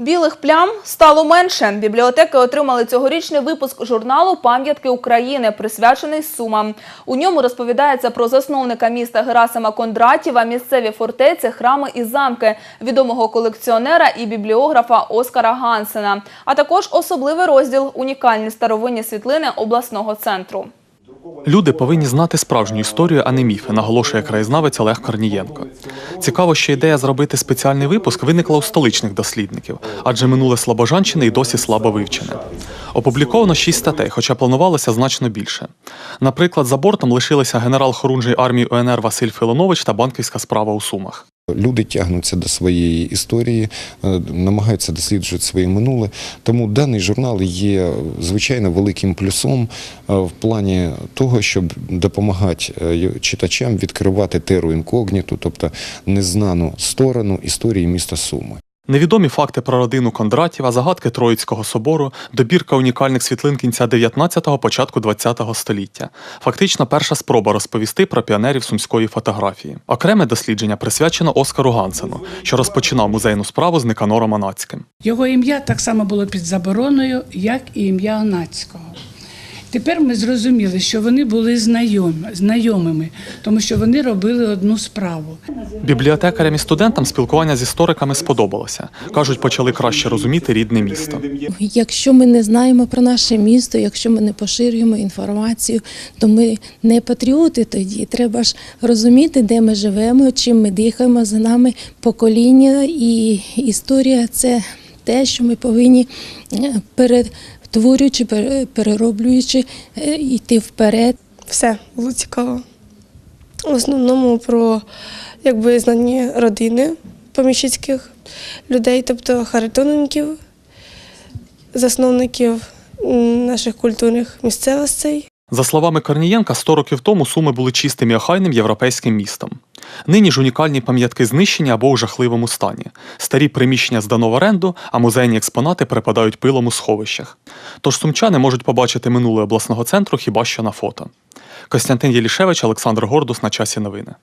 Білих плям стало менше. Бібліотеки отримали цьогорічний випуск журналу Пам'ятки України, присвячений Сумам. У ньому розповідається про засновника міста Герасима Кондратєва, місцеві фортеці, храми і замки, відомого колекціонера і бібліографа Оскара Гансена, а також особливий розділ унікальні старовинні світлини обласного центру. Люди повинні знати справжню історію, а не міфи, наголошує краєзнавець Олег Корнієнко. Цікаво, що ідея зробити спеціальний випуск виникла у столичних дослідників, адже минуле Слобожанщини і досі слабо вивчене. Опубліковано шість статей, хоча планувалося значно більше. Наприклад, за бортом лишилися генерал хорунжий армії УНР Василь Филонович та банківська справа у Сумах. Люди тягнуться до своєї історії, е, намагаються досліджувати своє минуле. Тому даний журнал є звичайно великим плюсом е, в плані того, щоб допомагати е, читачам відкривати теру інкогніту, тобто незнану сторону історії міста Суми. Невідомі факти про родину Кондратєва, загадки Троїцького собору, добірка унікальних світлин кінця 19-го, початку 20-го століття. Фактично перша спроба розповісти про піонерів сумської фотографії. Окреме дослідження присвячено Оскару Гансену, що розпочинав музейну справу з Никанором Анацьким. Його ім'я так само було під забороною, як і ім'я Онацького. Тепер ми зрозуміли, що вони були знайомі, знайомими, тому що вони робили одну справу. Бібліотекарям і студентам спілкування з істориками сподобалося. Кажуть, почали краще розуміти рідне місто. Якщо ми не знаємо про наше місто, якщо ми не поширюємо інформацію, то ми не патріоти тоді. Треба ж розуміти, де ми живемо, чим ми дихаємо за нами покоління, і історія це те, що ми повинні е, перетворюючи, перероблюючи, е, йти вперед. все було цікаво. В основному про якби знані родини поміщицьких людей, тобто харитонників, засновників наших культурних місцевостей. За словами Корнієнка, 100 років тому Суми були чистим і охайним європейським містом. Нині ж унікальні пам'ятки знищені або у жахливому стані. Старі приміщення здано в оренду, а музейні експонати припадають пилом у сховищах. Тож сумчани можуть побачити минуле обласного центру хіба що на фото. Костянтин Єлішевич, Олександр Гордус на часі новини.